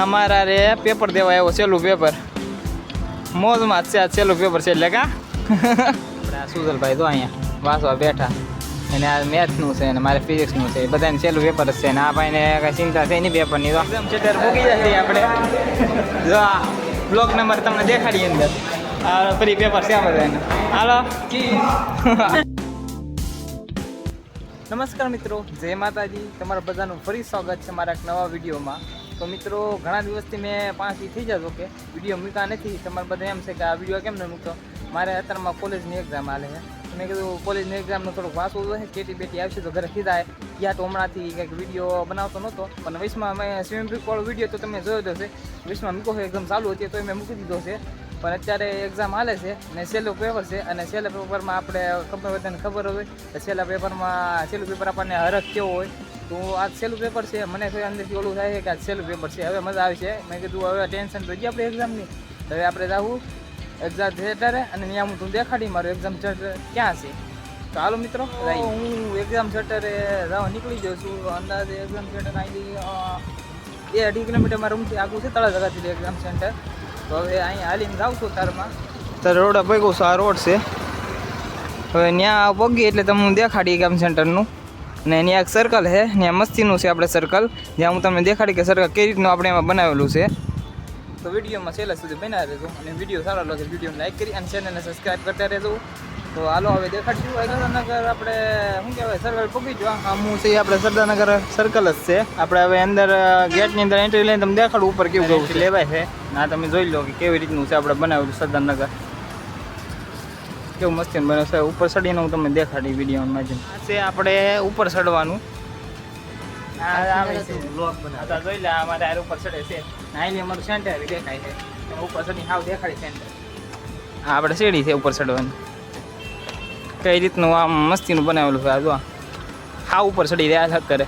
અમારા રે પેપર દેવા આવ્યો છેલ્લું પેપર. મોજમાં છે આ છેલ્લું પેપર છે એટલે કા? આપણે આ સુજલભાઈ તો અહીંયા વાસવા બેઠા. અને આ મેથ્સનું છે અને મારે ફિઝિક્સનું છે. બધાને છેલ્લું પેપર છે. ને આ ભાઈને કાંઈ ચિંતા છે નહીં પેપરની તો એકદમ ચેટર મૂકી જશે આપણે. જો આ બ્લોક નંબર તમને દેખાડીએ અંદર. આ ફરી પેપર છે બધા બધાને હાલો. નમસ્કાર મિત્રો. જય માતાજી. તમારા બધાનું ફરી સ્વાગત છે મારા એક નવા વિડીયોમાં. તો મિત્રો, ઘણા દિવસથી મેં પાંચથી થઈ જતો કે વીડિયો મૂક્યા નથી. તમારે બધા એમ છે કે આ વીડિયો કેમ ન મૂકતો મારે અત્યારમાં કોલેજની એક્ઝામ હાલે છે. મેં કીધું, કોલેજની એક્ઝામનું થોડુંક વાંચવું છે કેટી બેટી આવશે તો ઘરે સીધા યા તો હમણાંથી કંઈક વીડિયો બનાવતો નહોતો. પણ વીસમાં મેં સ્વિમિંગ પૂલવાળો વીડિયો તો તમે જોયો હશે. વીસમાં મૂકો છે એકદમ ચાલુ હતી તો મેં મૂકી દીધો છે. પણ અત્યારે એક્ઝામ હાલે છે અને છેલ્લું પેપર છે અને છેલ્લા પેપરમાં આપણે ખબર બધાને ખબર હોય, તો છેલ્લા પેપરમાં છેલ્લું પેપર આપણને હરખ કેવો હોય તો આ છેલ્લું પેપર છે. મને કોઈ અંદરથી ઓલું થાય છે કે આ છેલ્લું પેપર છે. હવે મજા આવશે મેં કીધું હવે ટેન્શન તો ગઈ આપણે એક્ઝામની હવે આપણે જાવું એક્ઝામ થિયેટરે અને ત્યાં હું તું દેખાડી મારું એક્ઝામ થિયેટર ક્યાં છે? તો હાલો મિત્રો હું એક્ઝામ થિયેટરે જવા નીકળી જાઉં છું. અંદાજે એક્ઝામ થિયેટર અહીંથી એ અઢી કિલોમીટર મારા રૂમથી આગું છે તળા જગાથી એક્ઝામ સેન્ટર તો હવે અહીંયા હાલીને જાઉં છું તારમાં. તો રોડ ભેગું છું આ રોડ છે. હવે ત્યાં પગી એટલે તમને દેખાડી એક્ઝામ સેન્ટરનું અને એની એક સર્કલ છે ત્યાં મસ્તીનું છે આપણે સર્કલ જ્યાં હું તમને દેખાડી કે સર્કલ કઈ રીતનું આપણે એમાં બનાવેલું છે. તો વિડીયોમાં છેલ્લા સુધી બનાવી રહેજો અને વીડિયો સારો લાગે વિડીયોને લાઈક કરી અને ચેનલને સબસ્ક્રાઈબ કરતા રહેજો. તો હાલો હવે દેખાડશું સરદારનગર આપણે શું કહેવાય સર્કલ પગી જો. આમ હું છે આપણે સરદારનગર સર્કલ જ છે. આપણે હવે અંદર ગેટની અંદર એન્ટ્રી લઈને તમને દેખાડું ઉપર કેવું કેવું લેવાય છે. ના તમે જોઈ લો કે કેવી રીતનું છે આપણે બનાવેલું સરદારનગર. કેવું મસ્તી બને. છે ઉપર ચડીને હું તમને દેખાડી વિડીયોમાં માધ્યમ આ છે આપણે ઉપર ચડવાનું. જોઈ લે અમારે આ ઉપર ચડે છે. નાઈલી અમારું સેન્ટર દેખાય છે. ઉપર ચડી હાવ દેખાડી સેન્ટર હા આપણે સીડી છે ઉપર ચડવાની. કઈ રીતનું આમ મસ્તીનું બનાવેલું છે આ જો. હા ઉપર ચડી રહ્યા છે કરે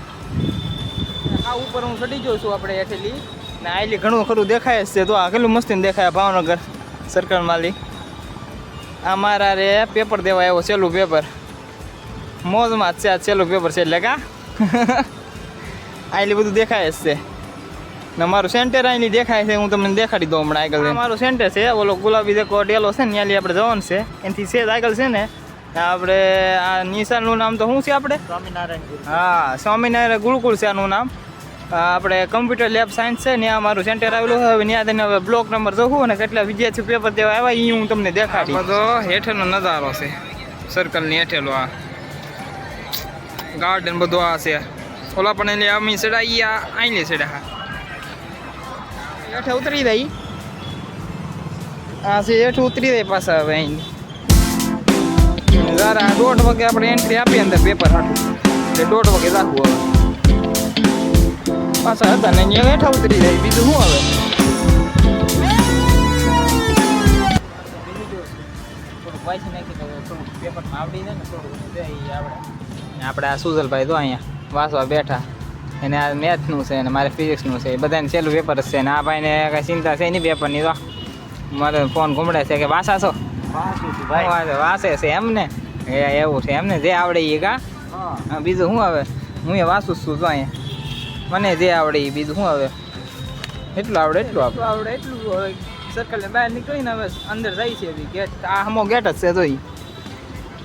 હા ઉપર હું ચડી જાઉં છું આપણે હેઠેલી ને આયલી ઘણું ખરું દેખાય છે. તો આ કેટલું મસ્તીનું દેખાય ભાવનગર સરકાર માલી. આ મારા રે પેપર દેવા આવ્યો છેલ્લું પેપર. મોજમાં જ છે આ છેલ્લું પેપર છે એટલે કા? આટલી બધું દેખાય જ છે. ને મારું સેન્ટર અહીંની દેખાય છે હું તમને દેખાડી દઉં હમણાં આગળ. મારું સેન્ટર છે ઓલો ગુલાબી દેખો ડેલો છે ને ત્યાંથી આપણે જવાનું છે. એનાથી છે આગળ છે ને. આપણે આ નિશાનનું નામ તો શું છે આપણે? સ્વામિનારાયણ હા સ્વામિનારાયણ ગુરુકુળ છે આનું નામ. આપણે કમ્પ્યુટર લેબ સાયન્સ છે ત્યાં મારું સેન્ટર આવેલું છે. હવે ત્યાં તેને હવે બ્લોક નંબર જોખું અને કેટલા વિદ્યાર્થીઓ પેપર દેવા આવ્યા એ હું તમને દેખાડી બધો હેઠળનો નજારો છે. સર્કલની હેઠેલો આ. ગાર્ડન બધું આ છે. ઓલા પણ એટલે અમી સેડા ઈ આ આઈલી સેડા હા હેઠે ઉતરી જાય આ છે હેઠ ઉતરી જાય પાછા હવે અહીં. જરા દોઢ વાગે આપણે એન્ટ્રી આપીએ અંદર પેપર હાટું. એટલે દોઢ વાગે રાખવું હવે. પાછા હતા ને અહીંયા ઉતરી જાય. બીજું શું આવે? આપણે આ સુજલભાઈ તો અહીંયા વાસવા બેઠા. એને આ મેથ્સનું છે અને મારે ફિઝિક્સનું છે. બધાને છેલ્લું પેપર જ છે ને આ ભાઈને કાંઈ ચિંતા છે નહીં પેપરની તો. મારે ફોન ઘૂમડે છે કે વાસા છો? વાસે છે એમ ને એવું છે એમને જે આવડે એ કા? બીજું શું હવે હું એ વાસું છું તો અહીંયા. મને જે આવડે એ બીજું શું હવે એટલું આવડે એટલું આવડે આવડે એટલું સર્કલને બહાર નીકળીને હવે અંદર જાય છે ગેટ આ હમો ગેટ જ છે જોઈ.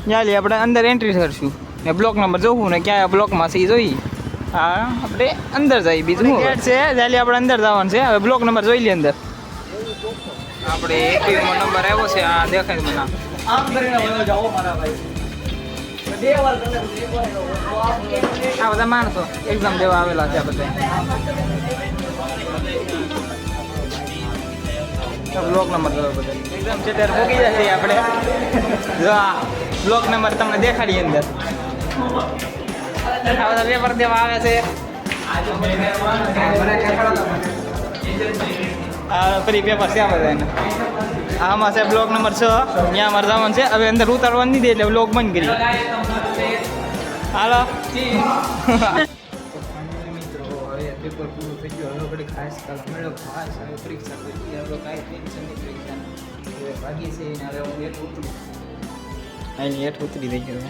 ચાલી આપણે અંદર એન્ટ્રી કરશું. ને બ્લોક નંબર જોવું ને ક્યાં બ્લોકમાં છે એ જોઈ. હા આપણે અંદર જઈએ બીજું ગેટ છે ચાલી આપણે અંદર જવાનું છે. હવે બ્લોક નંબર જોઈ લઈએ અંદર. આપણે એકવીસમો નંબર આવ્યો છે આ દેખાય મને. આમ કરીને જાઓ મારા ભાઈ. આ બધા માણસો એક્ઝામ દેવા આવેલા છે આ બધા. બ્લોક નંબર બધા. એક્ઝામ આપણે. જો બ્લોક નંબર તમને દેખાડીએ અંદર. આ બધા પેપર દેવા આવે છે. પેપર છે આ બધા આ છે બ્લોક નંબર છ ત્યાં અમારે જવાનું છે. હવે અંદર ઉતારવાનું નહીં દે એટલે બ્લોક બંધ કરી. હાલો. પેપર પૂરું હેઠ ઉતરું અહીં ગયો.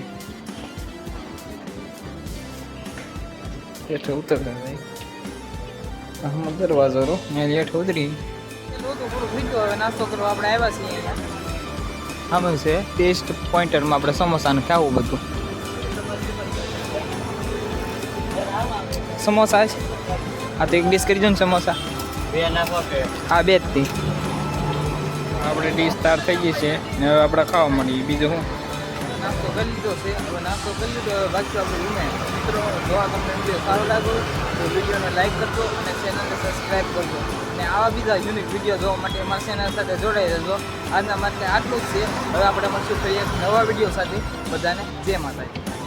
હેઠ ઉતરતા આમાં દરવાજો રો. ને લેટ ઉતરી. પૂરું થઈ ગયું હવે નાસ્તો કરવા આપણે આવ્યા છીએ આમાં છે ટેસ્ટ પોઈન્ટરમાં આપણે સમોસાને ખાવું બધું. સમોસા છે? આ તો એક ડીશ કરી દો ને સમોસા. બે નાખો કે હા બે જ થી આપણે ડીશ તાર થઈ ગઈ છે. ને હવે આપણે ખાવા મળીએ. બીજું શું? નાસ્તો કરી લીધો છે. હવે નાસ્તો કરી લીધો બાકી આપણે રૂમે મિત્રો જો આ તમને વીડિયો સારો લાગ્યો તો વિડીયોને લાઇક કરજો અને ચેનલને સબસ્ક્રાઈબ કરજો. અને આવા બીજા યુનિક વીડિયો જોવા માટે અમારા ચેનલ સાથે જોડાઈ રહેજો. આજના માટે આટલું જ છે. હવે આપણે મળશું એક નવા વીડિયો સાથે. બધાને જય માતાજી.